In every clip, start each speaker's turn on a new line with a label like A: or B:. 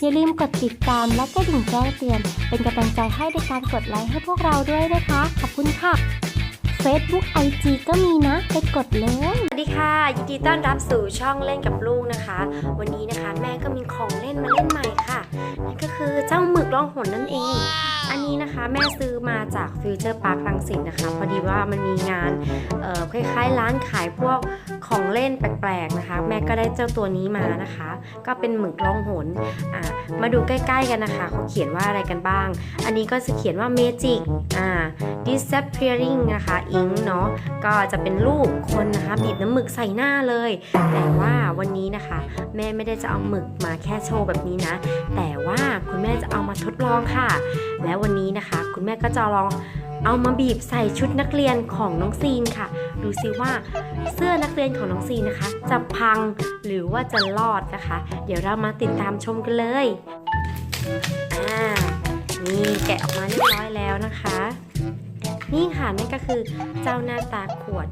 A: อย่าลืมกดติดตามและกระดิ่งแจ้งเตือน เป็นกำลังใจให้ในการกดไลค์ให้พวกเราด้วยนะคะ ขอบคุณค่ะ Facebook IG ก็มีนะ ไปกดเลย
B: สวัสดีค่ะ ยินดีต้อนรับสู่ช่องเล่นกับลูกนะคะ วันนี้นะคะแม่ก็มีของเล่นมาเล่นใหม่ค่ะ นั่นก็คือเจ้าหมึกล่องหนนั่นเอง อันนี้นะคะแม่ซื้อมาจากฟิวเจอร์พาร์ครังสิตนะคะ พอดีว่ามันมีงานคล้ายๆ ร้านขายพวกของเล่นแปลกๆนะคะ แม่ก็ได้เจ้าตัวนี้มานะคะ ก็เป็นหมึกล่องหนอ่ามาดูใกล้ๆกันนะคะเขาเขียนว่าอะไรกันบ้าง อันนี้ก็จะเขียนว่า Magic อ่า disappearing นะคะ ink เนาะก็จะเป็นรูปคนนะคะบีบน้ำหมึกใส่หน้าเลย แต่ว่าวันนี้นะคะ แม่ไม่ได้จะเอาหมึกมาแค่โชว์แบบนี้นะ แต่ว่าคุณแม่จะเอามาทดลองค่ะ แล้วะวันนี้นะคะ คุณแม่ก็จะลองเอามาบีบใส่ชุดนักเรียนของน้องซีนค่ะ ดูซิว่าเสื้อนักเรียนของน้องซีนนะคะ จะพังหรือว่าจะรอดนะคะ เดี๋ยวเรามาติดตามชมกันเลยอ่านี่แกะออกมาเรียบร้อยแล้วนะคะ นี่ค่ะนั่นก็คือเจ้าหน้าตาขวด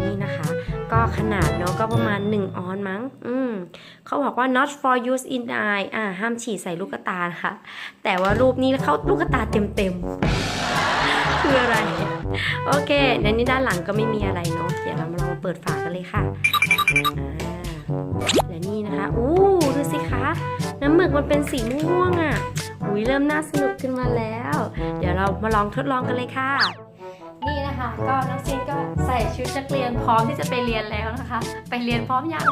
B: นี่นะคะ ก็ขนาดเนาะก็ประมาณ 1 ออนมั้ง อืมเขาบอกว่า not for use in eye อ่า ห้ามฉีดใส่ลูกตานะคะแต่ว่ารูปนี้เขาลูกตาเต็มๆคืออะไร โอเคในนี้ด้านหลังก็ไม่มีอะไรเนาะเดี๋ยวเรามาลองเปิดฝากันเลยค่ะและนี่นะคะอู้ดูสิคะ น้ำหมึกมันเป็นสีม่วงอะ่ะอุ้ยเริ่มน่าสนุกขึ้นมาแล้ว เดี๋ยวเรามาลองทดลองกันเลยค่ะ นี่นะคะก็น้องซีนก็ใส่ชุดนักเรียนพร้อมที่จะไปเรียนแล้วนะคะ ไปเรียนพร้อมยัง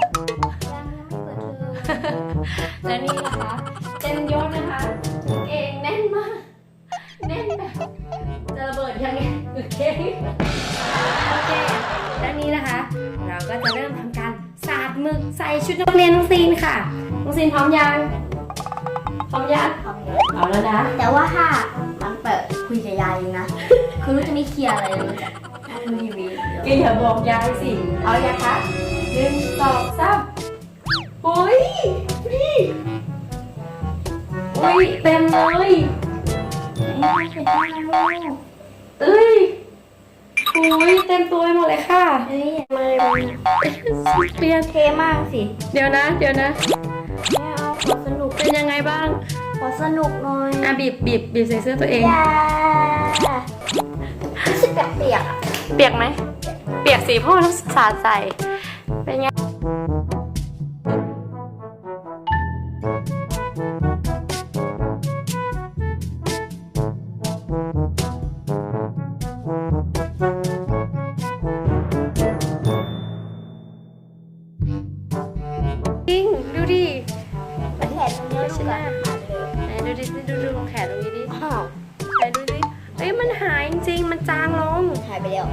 B: และนี่นะคะเต็มยศนะคะเก่งแน่นมากแน่นแบบจะระเบิดยังไงโอเคโอเคและนี้นะคะ เราก็จะเริ่มทำการสาดหมึกใส่ชุดนักเรียนน้องซีนค่ะน้องซีนพร้อมยังพร้อมยังเอาแล้วนะ
C: แต่ว่าถ้ามันเปิด คุยกับยายเองนะ คือรู้จะไม่เคลียร์อะไรเลยดูทีวี
B: แกอย่าบอกยายสิ เอาอย่าคะหนึ่งสองสามโอ้ยนี่โอ้ยเต็มเลยเอ้ยโอ้ยเต็มตัวไปหมดเลยค่ะ
C: เฮ้ย
B: มาเปลี่ยน
C: เทมากสิ
B: เดี๋ยวนะ เดี๋ยวนะ
C: ไม่เอาขอสนุก
B: เป็นยังไงบ้าง
C: ขอสนุกหน่อย
B: อะบีบบีบบีบใส่เสื้อตัวเอง
C: ยารู้สึกแบบเปียกๆอะ
B: เปียกไหม เปียกสีพ่อต้องสาดใส่ เป็นไง จริง ดูดิ
C: มันแขนตรงนี้ลูกอะ
B: ไหนดูดิดูดูแขนตรงนี้ดิ
C: อ้าว
B: ไหนดูดิเอ้ยมันหายจริงๆมันจางลง
C: หายไปแล้ว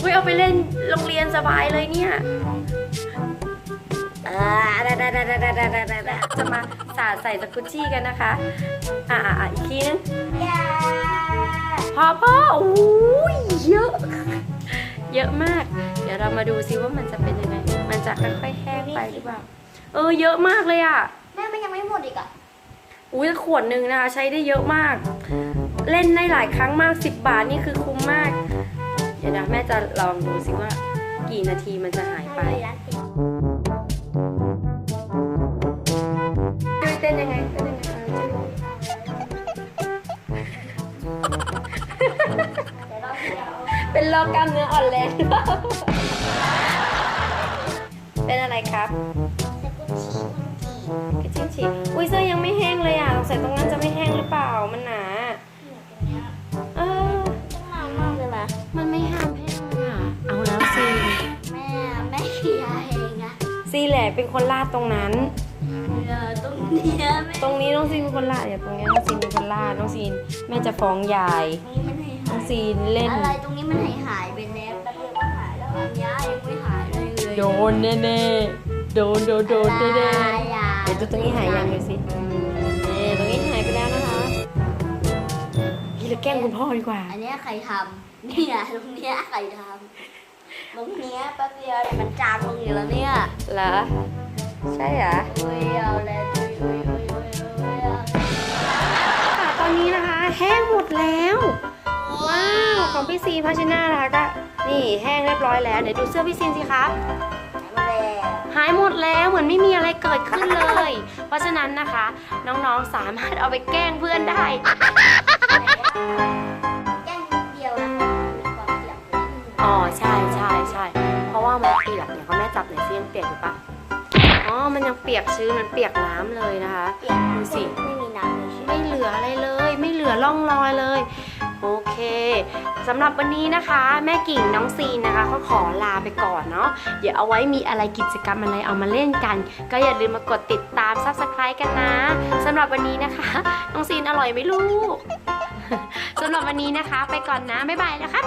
B: เว้ยเอาไปเล่นโรงเรียนสบายเลยเนี่ย
C: อ่าได้ได้ได้ได้ได้ได้ได้ได้
B: จะมาสาดใส่สกุชชี่กันนะคะ อ่าอ่าอีกทีนึง
C: ยา
B: พอพ่ออุ้ยเยอะ เยอะมาก เดี๋ยวเรามาดูซิว่ามันจะเป็นยังไง มันจะค่อยๆแห้งไปหรือเปล่า เออเยอะมากเลยอะ
C: แม่มันยังไม่หมดอีกอะ
B: อุ้ยขวดหนึ่งนะคะ ใช้ได้เยอะมาก เล่นได้หลายครั้งมาก 10 บาทนี่คือคุ้มมาก เดี๋ยวนะแม่จะลองดูซิว่า กี่นาทีมันจะหายไป
C: ร้านปิด
B: จุ้ยเต้นยังไงเต้นยังไงอะจุ้ย
C: เดี๋ยวเราเดี๋ยว
B: เป็นโรคกล้ามเนื้ออ่อนแรงหรือเปล่าเป็นอะไรครับ
C: ส กุชชี่
B: กระชิ้นฉีกอุ้ยเสื้อยังไม่แห้งเลยอะสงสัยตรงนั้นจะไม่แห้งหรือเปล่ามันหนาเออ
C: ต้องนานมากเลยนะ
B: มันไม่ห้ามแห้งเลยอะเอาแล้วซี
C: แม่แม่เคลียร์เองนะ
B: ซีแหละเป็นคนลาดตรงนั้น
C: เดี๋ยวตรงเนี้ยแม่
B: ตรงนี้น้องซีนเป็นคนลาดอย่าตรงนี้น้องซีนเป็นคนลาดน้องซีนแม่จะฟ้องยาย
C: ตรงนี้มันหาย
B: น้
C: หา
B: อง
C: ย
B: ซีนเล่น
C: อะไรตรงนี้มันหายหายไปแนบแป๊บเดียวก็หายแล้วอันเนี้ยยังไม่หายเลยเลย
B: โดนแน่ๆโดนโดนโดนแน่
C: อะไรอะ
B: ๆเดี๋ยวดูตรงนี้หายยังดูสินี่ตรงนี้หายไปแล้วนะคะพี่เราแกล้งคุณพ่อดีกว่า
C: อันเนี้ยใครทำเนี่ยตรงเนี้ยใครทำตรงเนี้ยแป๊บเดียวเนี่ยมันจางลงอยู่แล้วเนี่ย
B: เหรอ ใช่เหรอ
C: อุ้ยเอาแล้วอุ้ยอุ้ยอุ้ยอุ้ยอุ้ยเอา
B: ค่ะตอนนี้นะคะแห้งหมดแล้ว ว้าว ของพี่ซีภาชนะนะคะก็นี่แห้งเรียบร้อยแล้ว เดี๋ยวดูเสื้อพี่ซีนสิคะ
C: มาแล้ว
B: หายหมดแล้วเหมือนไม่มีอะไรเกิดขึ้นเลย เพราะฉะนั้นนะคะ น้องๆสามารถเอาไปแกล้งเพื่อนได้
C: แก้งนิดเดียวนะคะมีความเปียกนิดนึง
B: อ๋อใช่ใช่ใช่เพราะว่ามันเปียกเนี่ยเขาแม่จับหน่อยซิยังเปียกอยู่ปะอ๋อมันยังเปียกชื้นมันเปียกน้ำเลยนะคะ
C: เปียก
B: ดูสิ
C: ไม่มีน้ำเลยใช่ไหม
B: ไม่เหลืออะไรเลย ไม่เหลือร่องรอยเลย โอเคสำหรับวันนี้นะคะ แม่กิ่งน้องซีนนะคะเขาขอลาไปก่อนเนาะเดี๋ยวเอาไว้มีอะไรกิจกรรมอะไรเอามาเล่นกัน ก็อย่าลืมมากดติดตาม subscribe กันนะสำหรับวันนี้นะคะ น้องซีนอร่อยไหมลูกสำหรับวันนี้นะคะ ไปก่อนนะบ๊ายบายนะครับ